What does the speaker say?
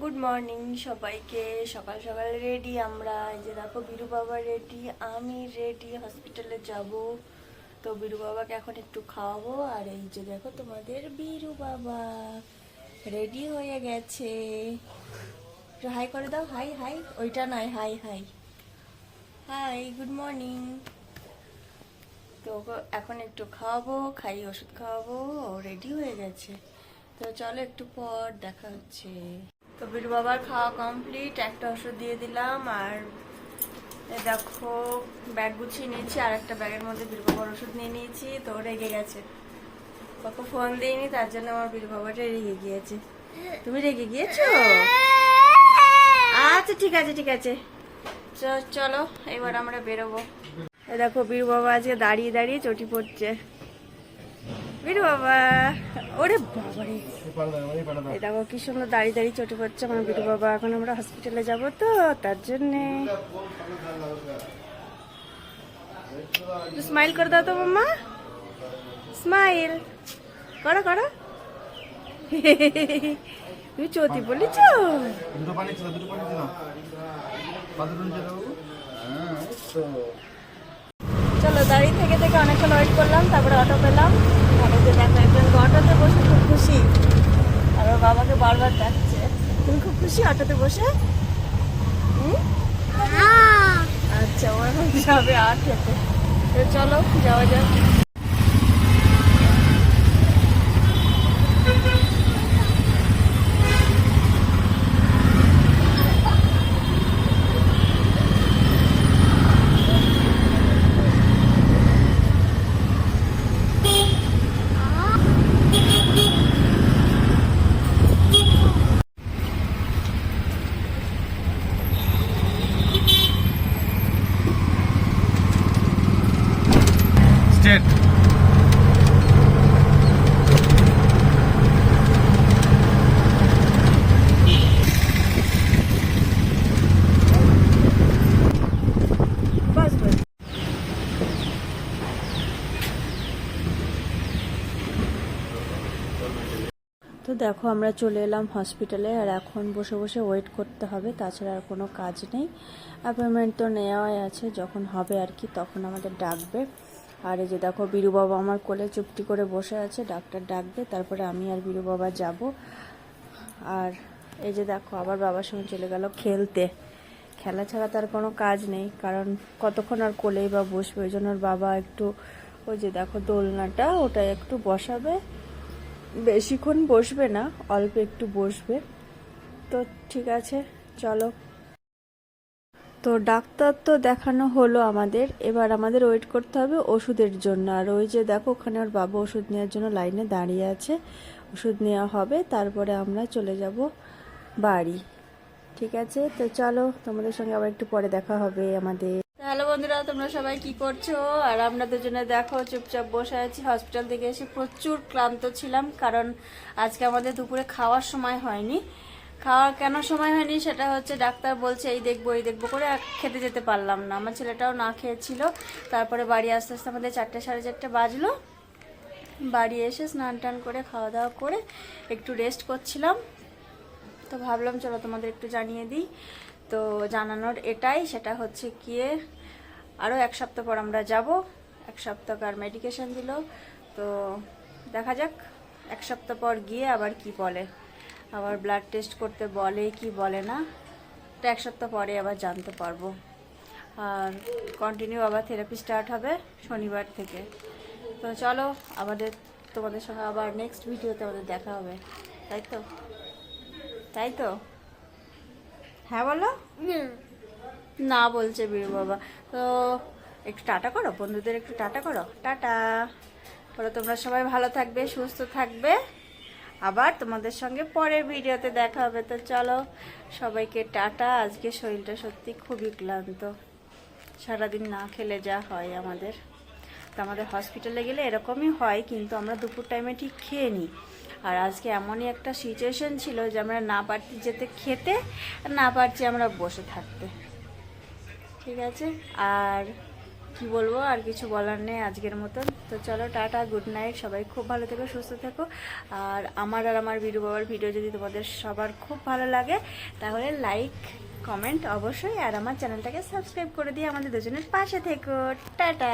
Good morning সবাইকে। সকাল সকাল রেডি আমরা এই যে দেখো বিরু বাবা রেডি আমি রেডি হসপিটালে যাব। তো বিরু বাবাকে এখন একটু খাওয়াবো, আর এই যে দেখো তোমাদের বিরু বাবা। রেডি হয়ে গেছে। হাই করে দাও হাই হাই ওইটা নয় hi hi hi good morning তো এখন একটু খাওয়াবো, খাই, ওষুধ খাওয়াবো রেডি হয়ে গেছে। তো চলো একটু পর, দেখা হচ্ছে। তো বীর বাবার খাওয়া কমপ্লিট একটা ওষুধ দিয়ে দিলাম, আর দেখো ব্যাগ গুছিয়ে নিয়েছি, আর একটা ব্যাগের মধ্যে বীর বাবার ওষুধ নিয়ে নিয়েছি, তো রেগে গেছে। ওকে ফোন দিইনি তার জন্য আমার বীর বাবাটা রেগে গিয়েছে। তুমি রেগে গিয়েছো? আচ্ছা ঠিক আছে ঠিক আছে। চলো, এবার আমরা বেরোবো। দেখো, বীর বাবা আজকে দাঁড়িয়ে দাঁড়িয়ে চটি পড়ছে। বীর বাবা। ওরে বাবারে। এই দেখো কি সুন্দর দাঁড়িয়ে দাঁড়িয়ে চটি পড়ছে আমার বীর বাবা। এখন আমরা হসপিটালে যাব তো তার জন্যে। স্মাইল করে দাও তো মাম্মা। স্মাইল করো করো। তুমি চটি বলেছ? দুটো পানি ছিল দুটো পানি ছিল। বাথরুম যেতে বাবু এই তো চলো দাঁড়িয়ে থেকে থেকে অনেকক্ষণ ওয়েট করলাম তারপরে অটো পেলাম। যে দেখো একজন অটোতে বসে খুব খুশি। আর ওর বাবাকে বারবার ডাকছে। তুমি খুব খুশি অটোতে বসে? আচ্ছা ও এখন যাবে আর খেতে। তো চলো যাওয়া যাক। স্টেট তো দেখো, আমরা চলে এলাম হসপিটালে আর এখন বসে বসে ওয়েট করতে হবে, তাছাড়া আর কোনো কাজ নেই। অ্যাপয়েন্টমেন্ট তো নেওয়াই আছে, যখন হবে আর কি, তখন আমাদের ডাকবে। আর এই যে দেখো বিরু বাবা আমার কোলে চুপটি করে বসে আছে, ডাক্তার ডাকবে, তারপরে আমি আর বীরু বাবা যাব। আর এই যে দেখো, আবার বাবার সঙ্গে চলে গেল খেলতে। খেলা ছাড়া তার কোনো কাজ নেই, কারণ কতক্ষণ আর কোলেই বা বসবে, ওই জন্য বাবা একটু ওই যে দেখো দোলনাটা ওটা একটু বসাবে। বেশিক্ষণ বসবে না, অল্প একটু বসবে। তো ঠিক আছে, চলো। তো ডাক্তার তো দেখানো হলো আমাদের। এবার আমাদের ওয়েট করতে হবে ওষুধের জন্য। আর ওই যে দেখো, ওখানে ওর বাবা ওষুধ নেওয়ার জন্য লাইনে দাঁড়িয়ে আছে। ওষুধ নেওয়া হবে, তারপরে আমরা চলে যাব বাড়ি। ঠিক আছে? তো চলো, তোমাদের সঙ্গে আবার একটু পরে দেখা হবে আমাদের। হ্যালো বন্ধুরা, তোমরা সবাই কি করছ? আর আমরা দুজনে দেখো, চুপচাপ বসে আছি। হসপিটাল থেকে এসে প্রচুর ক্লান্ত ছিলাম, কারণ আজকে আমাদের দুপুরে খাওয়ার সময় হয়নি। খাওয়ার কেন সময় হয়নি সেটা হচ্ছে ডাক্তার বলছে, এই দেখব এই দেখব করে খেতে যেতে পারলাম না। আমার ছেলেটাও না খেয়েছিল। তারপরে বাড়ি আস্তে আস্তে আমাদের চারটে সাড়ে চারটে বাজলো। বাড়ি এসে স্নান টান করে, খাওয়া দাওয়া করে একটু রেস্ট করছিলাম। তো ভাবলাম, চলো তোমাদের একটু জানিয়ে দিই। তো জানানোর এটাই, সেটা হচ্ছে গিয়ে আরও এক সপ্তাহ পর আমরা যাব। এক সপ্তাহকার মেডিকেশন দিল। তো দেখা যাক, এক সপ্তাহ পর গিয়ে আবার কি বলে। আবার ব্লাড টেস্ট করতে বলে কি বলে না তো এক সপ্তাহ পরে আবার জানতে পারব। আর কন্টিনিউ আবার থেরাপি স্টার্ট হবে শনিবার থেকে। তো চলো আমাদের তোমাদের সঙ্গে আবার নেক্সট ভিডিওতে আমাদের দেখা হবে। তাই তো? তাই তো? হ্যাঁ বলো? না বলছে বীর বাবা। তো একটু টাটা করো বন্ধুদের একটু টাটা করো। টাটা। বলো তোমরা সবাই ভালো থাকবে সুস্থ থাকবে। আবার তোমাদের সঙ্গে পরের ভিডিওতে দেখা হবে। তো চলো, সবাইকে টাটা। আজকে শরীরটা সত্যি খুবই ক্লান্ত। সারাদিন না খেলে যা হয় আমাদের। তো আমাদের হসপিটালে গেলে এরকমই হয়, কিন্তু আমরা দুপুর টাইমে ঠিক খেয়ে নিই। আর আজকে এমনই একটা সিচুয়েশন ছিল যে আমরা না পারছি যেতে খেতে, না পারছি আমরা বসে থাকতে। ঠিক আছে? আর কি বলব, আর কিছু বলার নেই আজকের মতন। তো চলো, টাটা গুড নাইট সবাই খুব ভালো থেকো, সুস্থ থেকো। আর আমার আর আমার বিরু বাবার ভিডিও যদি তোমাদের সবার খুব ভালো লাগে, তাহলে লাইক কমেন্ট অবশ্যই, আর আমার চ্যানেলটাকে সাবস্ক্রাইব করে দিয়ে আমাদের দুজনের পাশে থেকো। টাটা!